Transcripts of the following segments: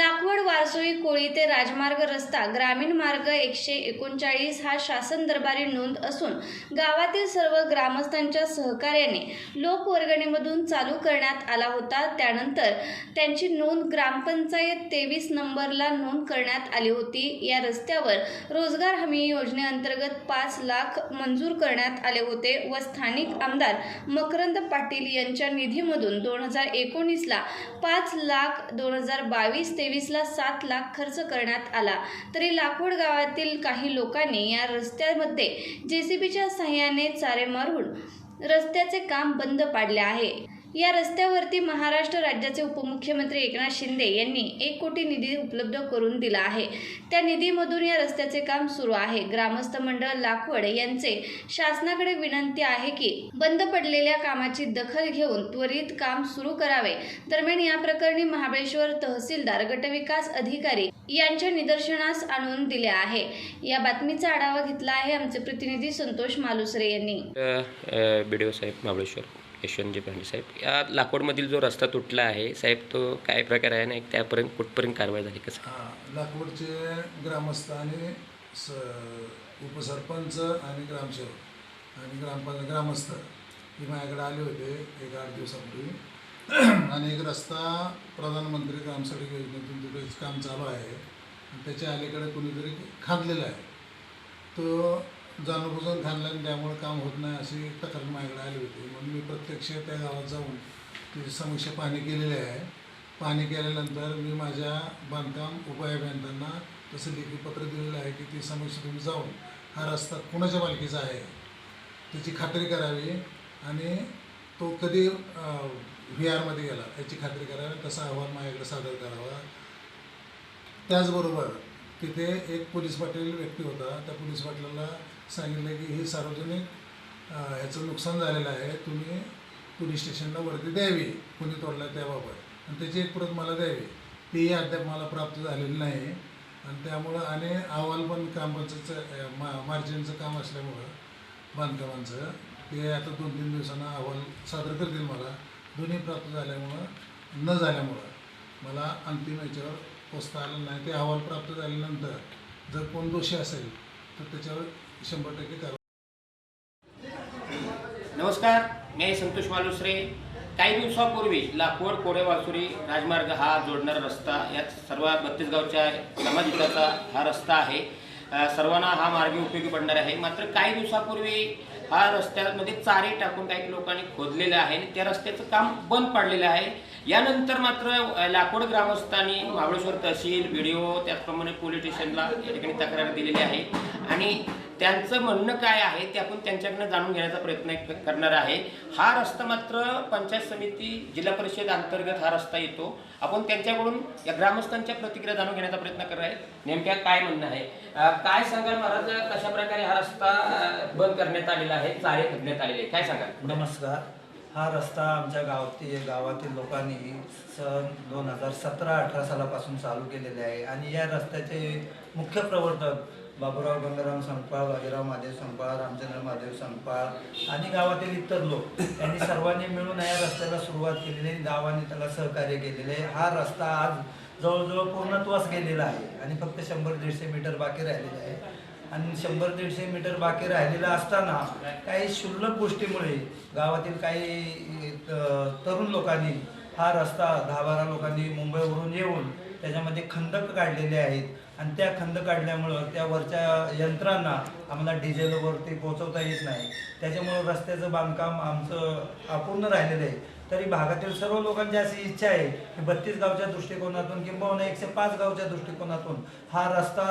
लाकवड वारसोई कोळी ते राजमार्ग रस्ता ग्रामीण मार्ग एकशे एकोणचाळीस हा शासन दरबारी नोंद असून गावातील सर्व ग्रामस्थांच्या सहकार्याने लोकवर्गणीमधून चालू करण्यात आला होता. त्यानंतर त्यांची नोंद ग्रामपंचायत तेवीस नंबरला नोंद करण्यात आली होती. या रस्त्यावर रोजगार हमी योजनेअंतर्गत पाच लाख मंजूर करण्यात आले होते व स्थानिक आमदार मकरंद पाटील यांच्या निधीमधून दोन हजार एकोणीसला पाच लाख दोन हजार बावीस ते तेवीसला सात लाख खर्च करण्यात आला. तरी लाकूड गावातील काही लोकांनी या रस्त्यामध्ये जेसीबीच्या सहाय्याने चारे मारून रस्त्याचे काम बंद पाडले आहे. या रस्त्यावरती महाराष्ट्र राज्याचे उपमुख्यमंत्री एकनाथ शिंदे यांनी एक कोटी निधी उपलब्ध करून दिला आहे. त्या निधीमधून या रस्त्याचे काम सुरू आहे. ग्रामस्थ मंडळ लाखवड यांचे शासनाकडे विनंती आहे की बंद पडलेल्या कामाची दखल घेऊन त्वरित काम सुरू करावे. दरम्यान या प्रकरणी महाबळेश्वर तहसीलदार गटविकास अधिकारी यांच्या निदर्शनास आणून दिले आहे. या बातमीचा आढावा घेतला आहे आमचे प्रतिनिधी संतोष मालुसरे यांनी. साहेब महाबळेश्वर. यशवंतजी पांडे साहेब. या लाकूडमधील जो रस्ता तुटला आहे साहेब तो काय प्रकार आहे आणि त्यापर्यंत कुठपर्यंत कारवाई झाली कसं? हां लाकूडचे ग्रामस्थ आणि स उपसरपंच आणि ग्रामसेवक आणि ग्रामपंच ग्रामस्थ हे माझ्याकडे आले होते एक आठ दिवसापूर्वी. आणि एक रस्ता प्रधानमंत्री ग्रामसडक योजनेतून तिथे काम चालू आहे. त्याच्या अलीकडे कुणीतरी खांदलेला आहे. तो जाणूनबुजून खाणला आणि त्यामुळे काम होत नाही अशी तक्रार माझ्याकडे आली होती. म्हणून मी प्रत्यक्ष त्या गावात जाऊन तिची समस्या पाहणी केलेली आहे. पाहणी केल्यानंतर मी माझ्या बांधकाम उपायाभियंत्यांना तसं लेखी पत्र दिलेलं आहे की ती समस्या तुम्ही जाऊन हा रस्ता कुणाच्या मालकीचा आहे त्याची खात्री करावी आणि तो कधी व्ही आरमध्ये गेला याची खात्री करावी तसा अहवाल माझ्याकडे सादर करावा. त्याचबरोबर तिथे एक पोलीस पाटील व्यक्ती होता. त्या पोलीस पाटलाला सांगितलं की हे सार्वजनिक ह्याचं नुकसान झालेलं आहे. तुम्ही पोलीस स्टेशनला वर्दी द्यावी कुणी तोडला त्याबाबत. आणि त्याची एक प्रत मला द्यावी. तीही अद्याप मला प्राप्त झालेली नाही. आणि त्यामुळं आणि अहवाल पण कामाचं मा मार्जिनचं काम असल्यामुळं बांधकामांचं ते आता दोन तीन दिवसांना अहवाल सादर करतील मला. दोन्ही प्राप्त झाल्यामुळं न झाल्यामुळं मला अंतिम याच्यावर पोचता आलं नाही ते अहवाल प्राप्त झाल्यानंतर जर कोण दोषी असेल तर त्याच्यावर शंभर टक्के कारवाई. नमस्कार मी संतोष मालुसरे. काही दिवसापूर्वी लाकूड कोडे वासुरी राजमार्ग हा जोडणारा रस्ता यात सर्व बत्तीस गावच्या समाजहिताचा हा रस्ता आहे. सर्वांना हा मार्ग उपयोगी पडणार आहे. मात्र काही दिवसापूर्वी हा रस्त्यामध्ये चारे टाकून काही लोकांनी खोदलेलं आहे आणि त्या रस्त्याचं काम बंद पडलेलं आहे. यानंतर मात्र लाकूड ग्रामस्थांनी महाबळेश्वर तहसील व्हिडिओ त्याचप्रमाणे पोलीस स्टेशनला या ठिकाणी तक्रार दिलेली आहे. आणि त्यांचं म्हणणं काय आहे ते आपण त्यांच्याकडनं जाणून घेण्याचा प्रयत्न करणार आहे. हा रस्ता मात्र पंचायत समिती जिल्हा परिषद अंतर्गत हा रस्ता येतो. आपण त्यांच्याकडून या ग्रामस्थांच्या प्रतिक्रिया जाणून घेण्याचा प्रयत्न करणार आहे. नेमक्या काय म्हणणं आहे? काय सांगाल महाराज कशा प्रकारे हा रस्ता बंद करण्यात आलेला आहे? चारे करण्यात आलेले? आहे काय सांगाल? नमस्कार. हा रस्ता आमच्या गावातील गावातील लोकांनी सन दोन हजार सतरा अठरा सालापासून चालू केलेले आहे. आणि या रस्त्याचे मुख्य प्रवर्तक बाबूराव गंगाराम संपाळ बाजीराव महादेव संपाळ रामचंद्र महादेव संपाळ आणि गावातील इतर लोक यांनी सर्वांनी मिळून या रस्त्याला सुरुवात केलेली आहे गावाने त्याला सहकार्य केलेले आहे. हा रस्ता आज जवळजवळ पूर्णत्वास गेलेला आहे आणि फक्त शंभर दीडशे मीटर बाकी राहिलेले आहे. आणि शंभर दीडशे मीटर बाकी राहिलेलं असताना काही क्षुल्लक गोष्टीमुळे गावातील काही तरुण लोकांनी हा रस्ता दहा बारा लोकांनी मुंबईवरून येऊन त्याच्यामध्ये खंदक काढलेले आहेत. आणि त्या खंद काढल्यामुळं त्या वरच्या यंत्रांना आम्हाला डिझेलवरती पोहोचवता येत नाही. त्याच्यामुळं रस्त्याचं बांधकाम आमचं अपूर्ण राहिलेलं आहे. तरी भागातील सर्व लोकांची अशी इच्छा आहे की बत्तीस गावच्या दृष्टिकोनातून किंबहुना एकशे पाच गावच्या दृष्टिकोनातून हा रस्ता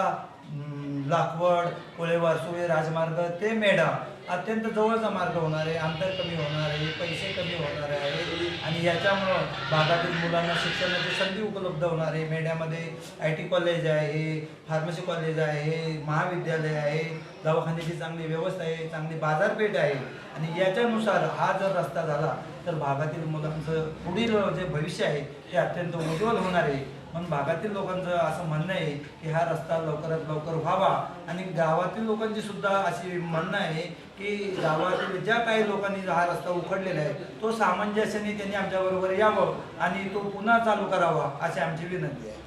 लाखवड कोळे वारसुळे राजमार्ग ते मेढा अत्यंत जवळचा मार्ग होणार आहे. अंतर कमी होणार आहे पैसे कमी होणार आहे आणि याच्यामुळं भागातील मुलांना शिक्षणाची संधी उपलब्ध होणार आहे. मेढ्यामध्ये आय टी कॉलेज आहे फार्मसी कॉलेज आहे महाविद्यालय आहे दवाखान्याची चांगली व्यवस्था आहे चांगली बाजारपेठ आहे. आणि याच्यानुसार हा जर रस्ता झाला तर भागातील मुलांचं पुढील जे भविष्य आहे ते अत्यंत उज्ज्वल होणार आहे. म्हणून भागातील लोकांचं असं म्हणणं आहे की हा रस्ता लवकरात लवकर व्हावा. आणि गावातील लोकांची सुद्धा अशी म्हणणं आहे की गावातील ज्या काही लोकांनी हा रस्ता उखडलेला आहे तो सामंजस्याने त्यांनी आमच्याबरोबर यावं आणि तो पुन्हा चालू करावा अशी आमची विनंती आहे.